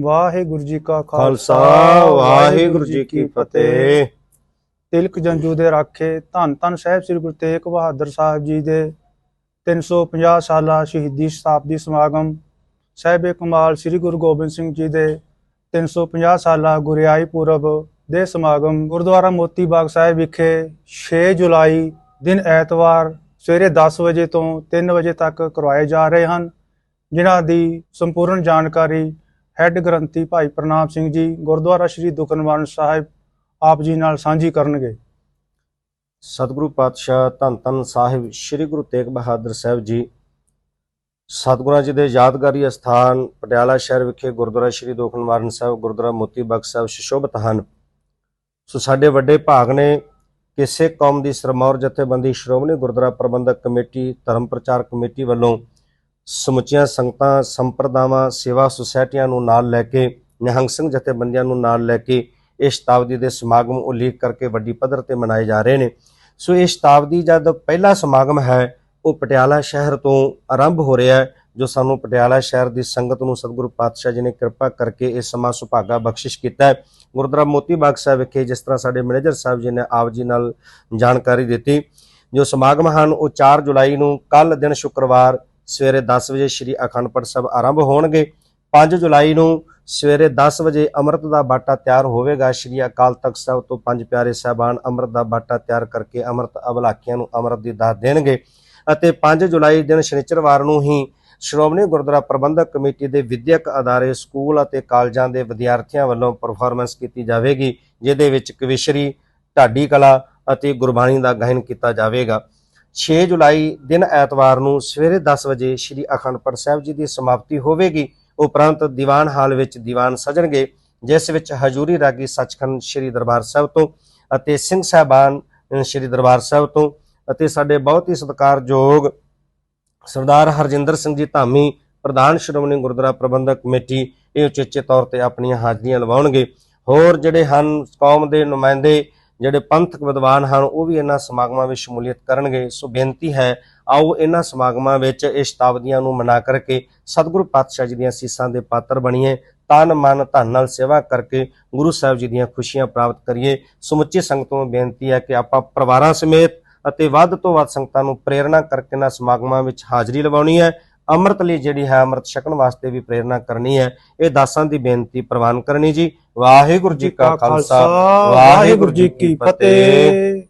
ਵਾਹਿਗੁਰੂ ਜੀ ਕਾ ਖਾਲਸਾ ਵਾਹਿਗੁਰੂ ਜੀ ਕੀ ਫਤਿਹ। ਤਿਲਕ ਜੰਜੂ ਦੇ ਰਾਖੇ ਧੰਨ ਧੰਨ ਸਾਹਿਬ ਸ੍ਰੀ ਗੁਰੂ ਤੇਗ ਬਹਾਦਰ ਸਾਹਿਬ ਜੀ ਦੇ 350 ਸਾਲਾ ਸ਼ਹੀਦੀ ਸ਼ਤਾਬਦੀ ਸਮਾਗਮ। ਸਾਹਿਬ ਕਮਾਲ ਸ੍ਰੀ ਗੁਰੂ ਗੋਬਿੰਦ ਸਿੰਘ ਜੀ ਦੇ 350 ਸਾਲਾ ਗੁਰਿਆਈ ਪੁਰਬ ਦੇ ਸਮਾਗਮ। ਗੁਰਦੁਆਰਾ ਮੋਤੀ ਬਾਗ ਸਾਹਿਬ ਵਿਖੇ 6 ਜੁਲਾਈ ਦਿਨ ਐਤਵਾਰ ਸਵੇਰੇ 10 ਵਜੇ ਤੋਂ 3 ਵਜੇ ਤੱਕ ਕਰਵਾਏ ਜਾ ਰਹੇ ਹਨ ਜਿਨ੍ਹਾਂ ਦੀ ਸੰਪੂਰਨ ਜਾਣਕਾਰੀ ਹੈੱਡ ਗ੍ਰੰਥੀ ਭਾਈ ਪ੍ਰਨਾਮ ਸਿੰਘ ਜੀ, ਗੁਰਦੁਆਰਾ ਸ੍ਰੀ ਦੁਖਨਿਵਾਰਨ ਸਾਹਿਬ ਆਪ ਜੀ ਨਾਲ ਸਾਂਝੀ ਕਰਨਗੇ। ਸਤਿਗੁਰੂ ਪਾਤਸ਼ਾਹ ਧੰਨ ਧੰਨ ਸਾਹਿਬ ਸ੍ਰੀ ਗੁਰੂ ਤੇਗ ਬਹਾਦਰ ਸਾਹਿਬ ਜੀ। ਸਤਿਗੁਰਾਂ ਜੀ ਦੇ ਯਾਦਗਾਰੀ ਅਸਥਾਨ ਪਟਿਆਲਾ ਸ਼ਹਿਰ ਵਿਖੇ ਗੁਰਦੁਆਰਾ ਸ੍ਰੀ ਦੋਖਨਵਾਰਨ ਸਾਹਿਬ, ਗੁਰਦੁਆਰਾ ਮੋਤੀ ਬਖਸ਼ ਸਾਹਿਬ ਸੁਸ਼ੋਭਿਤ ਹਨ। ਸੋ ਸਾਡੇ ਵੱਡੇ ਭਾਗ ਨੇ ਕਿਸੇ ਕੌਮ ਦੀ ਸਰਮੌਰ ਜਥੇਬੰਦੀ, ਸ਼੍ਰੋਮਣੀ ਗੁਰਦੁਆਰਾ ਪ੍ਰਬੰਧਕ ਕਮੇਟੀ, ਧਰਮ ਪ੍ਰਚਾਰ ਕਮੇਟੀ ਵੱਲੋਂ ਸਮੁੱਚੀਆਂ ਸੰਗਤਾਂ, ਸੰਪਰਦਾਵਾਂ, ਸੇਵਾ ਸੁਸਾਇਟੀਆਂ ਨੂੰ ਨਾਲ ਲੈ ਕੇ, ਨਿਹੰਗ ਸਿੰਘ ਜਥੇਬੰਦੀਆਂ ਨੂੰ ਨਾਲ ਲੈ ਕੇ ਇਹ ਸ਼ਤਾਬਦੀ ਦੇ ਸਮਾਗਮ ਉਲੀਕ ਕਰਕੇ ਵੱਡੀ ਪੱਧਰ ਤੇ ਮਨਾਏ ਜਾ ਰਹੇ ਨੇ। ਸੋ ਇਹ ਸ਼ਤਾਬਦੀ ਜਦ ਪਹਿਲਾ ਸਮਾਗਮ ਹੈ, ਉਹ ਪਟਿਆਲਾ ਸ਼ਹਿਰ ਤੋਂ ਆਰੰਭ ਹੋ ਰਿਹਾ ਹੈ, ਜੋ ਸਾਨੂੰ ਪਟਿਆਲਾ ਸ਼ਹਿਰ ਦੀ ਸੰਗਤ ਨੂੰ ਸਤਿਗੁਰੂ ਪਾਤਸ਼ਾਹ ਜੀ ਨੇ ਕਿਰਪਾ ਕਰਕੇ ਇਹ ਸਮਾਂ ਸੁਭਾਗਾ ਬਖਸ਼ਿਸ਼ ਕੀਤਾ ਹੈ। ਗੁਰਦੁਆਰਾ ਮੋਤੀ ਬਾਗ ਸਾਹਿਬ ਵਿਖੇ ਜਿਸ ਤਰ੍ਹਾਂ ਸਾਡੇ ਮੈਨੇਜਰ ਸਾਹਿਬ ਜੀ ਨੇ ਆਪ ਜੀ ਨਾਲ ਜਾਣਕਾਰੀ ਦਿੱਤੀ, ਜੋ ਸਮਾਗਮ ਹਨ, ਉਹ 4 ਜੁਲਾਈ ਨੂੰ ਕੱਲ ਦਿਨ ਸ਼ੁੱਕਰਵਾਰ ਸਵੇਰੇ 10 ਵਜੇ ਸ੍ਰੀ ਅਖੰਡ ਪਾਠ ਸਾਹਿਬ ਆਰੰਭ ਹੋਣਗੇ। 5 ਜੁਲਾਈ ਨੂੰ ਸਵੇਰੇ 10 ਵਜੇ ਅੰਮ੍ਰਿਤ ਦਾ ਬਾਟਾ ਤਿਆਰ ਹੋਵੇਗਾ। ਸ੍ਰੀ ਅਕਾਲ ਤਖਤ ਸਾਹਿਬ ਤੋਂ ਪੰਜ ਪਿਆਰੇ ਸਾਹਿਬਾਨ ਅੰਮ੍ਰਿਤ ਦਾ ਬਾਟਾ ਤਿਆਰ ਕਰਕੇ ਅੰਮ੍ਰਿਤ ਅਬਲਾਕੀਆਂ ਨੂੰ ਅੰਮ੍ਰਿਤ ਦੀ ਦਾਤ ਦੇਣਗੇ ਅਤੇ 5 ਜੁਲਾਈ ਦਿਨ ਸ਼ਨੀਚਰਵਾਰ ਨੂੰ ਹੀ ਸ਼੍ਰੋਮਣੀ ਗੁਰਦੁਆਰਾ ਪ੍ਰਬੰਧਕ ਕਮੇਟੀ ਦੇ ਵਿਦਿਅਕ ਅਦਾਰੇ, ਸਕੂਲ ਅਤੇ ਕਾਲਜਾਂ ਦੇ ਵਿਦਿਆਰਥੀਆਂ ਵੱਲੋਂ ਪਰਫਾਰਮੈਂਸ ਕੀਤੀ ਜਾਵੇਗੀ, ਜਿਹਦੇ ਵਿੱਚ ਕਵਿਸ਼ਰੀ ਢਾਡੀ ਕਲਾ ਅਤੇ ਗੁਰਬਾਣੀ ਦਾ ਗਾਇਨ ਕੀਤਾ ਜਾਵੇਗਾ। 6 ਜੁਲਾਈ ਦਿਨ ਐਤਵਾਰ ਨੂੰ ਸਵੇਰੇ 10 ਵਜੇ ਸ੍ਰੀ ਅਖੰਡ ਪਾਠ ਸਾਹਿਬ ਜੀ ਦੀ ਸਮਾਪਤੀ ਹੋਵੇਗੀ। ਉਪਰੰਤ ਦੀਵਾਨ ਹਾਲ ਵਿੱਚ ਦੀਵਾਨ ਸਜਣਗੇ, ਜਿਸ ਵਿੱਚ ਹਜੂਰੀ ਰਾਗੀ ਸੱਚਖੰਡ ਸ੍ਰੀ ਦਰਬਾਰ ਸਾਹਿਬ ਤੋਂ ਅਤੇ ਸਿੰਘ ਸਾਹਿਬਾਨ ਸ੍ਰੀ ਦਰਬਾਰ ਸਾਹਿਬ ਤੋਂ ਅਤੇ ਸਾਡੇ ਬਹੁਤ ਹੀ ਸਤਿਕਾਰਯੋਗ ਸਰਦਾਰ ਹਰਜਿੰਦਰ ਸਿੰਘ ਜੀ ਧਾਮੀ, ਪ੍ਰਧਾਨ ਸ਼੍ਰੋਮਣੀ ਗੁਰਦੁਆਰਾ ਪ੍ਰਬੰਧਕ ਕਮੇਟੀ, ਇਹ ਉਚੇਚੇ ਤੌਰ ਤੇ ਆਪਣੀਆਂ ਹਾਜ਼ਰੀਆਂ ਲਵਾਉਣਗੇ। ਹੋਰ ਜਿਹੜੇ ਹਨ, ਕੌਮ ਦੇ ਨੁਮਾਇੰਦੇ ਜਿਹੜੇ ਪੰਥਕ ਵਿਦਵਾਨ ਹਨ, ਉਹ ਵੀ ਇਹਨਾਂ ਸਮਾਗਮਾਂ ਵਿੱਚ ਸ਼ਮੂਲੀਅਤ ਕਰਨਗੇ। ਸੋ ਬੇਨਤੀ ਹੈ, ਆਓ ਇਹਨਾਂ ਸਮਾਗਮਾਂ ਵਿੱਚ ਇਹ ਸ਼ਤਾਬਦੀਆਂ ਨੂੰ ਮਨਾ ਕਰਕੇ ਸਤਿਗੁਰੂ ਪਾਤਸ਼ਾਹ ਜੀ ਦੀਆਂ ਸੀਸਾਂ ਦੇ ਪਾਤਰ ਬਣੀਏ, ਤਨ ਮਨ ਧਨ ਨਾਲ ਸੇਵਾ ਕਰਕੇ ਗੁਰੂ ਸਾਹਿਬ ਜੀ ਦੀਆਂ ਖੁਸ਼ੀਆਂ ਪ੍ਰਾਪਤ ਕਰੀਏ। ਸਮੁੱਚੀ ਸੰਗਤ ਨੂੰ ਬੇਨਤੀ ਹੈ ਕਿ ਆਪਾਂ ਪਰਿਵਾਰਾਂ ਸਮੇਤ ਅਤੇ ਵੱਧ ਤੋਂ ਵੱਧ ਸੰਗਤਾਂ ਨੂੰ ਪ੍ਰੇਰਣਾ ਕਰਕੇ ਇਹਨਾਂ ਸਮਾਗਮਾਂ ਵਿੱਚ ਹਾਜ਼ਰੀ ਲਵਾਉਣੀ ਹੈ। ਅੰਮ੍ਰਿਤ ਲਈ ਜਿਹੜੀ ਹੈ ਅੰਮ੍ਰਿਤ ਛਕਣ ਵਾਸਤੇ ਵੀ ਪ੍ਰੇਰਣਾ ਕਰਨੀ ਹੈ। ਇਹ ਦਾਸਾਂ ਦੀ ਬੇਨਤੀ ਪ੍ਰਵਾਨ ਕਰਨੀ ਜੀ। ਵਾਹਿਗੁਰੂ ਜੀ ਕਾ ਖਾਲਸਾ। ਵਾਹਿਗੁਰੂ ਜੀ ਕੀ ਫਤਿਹ।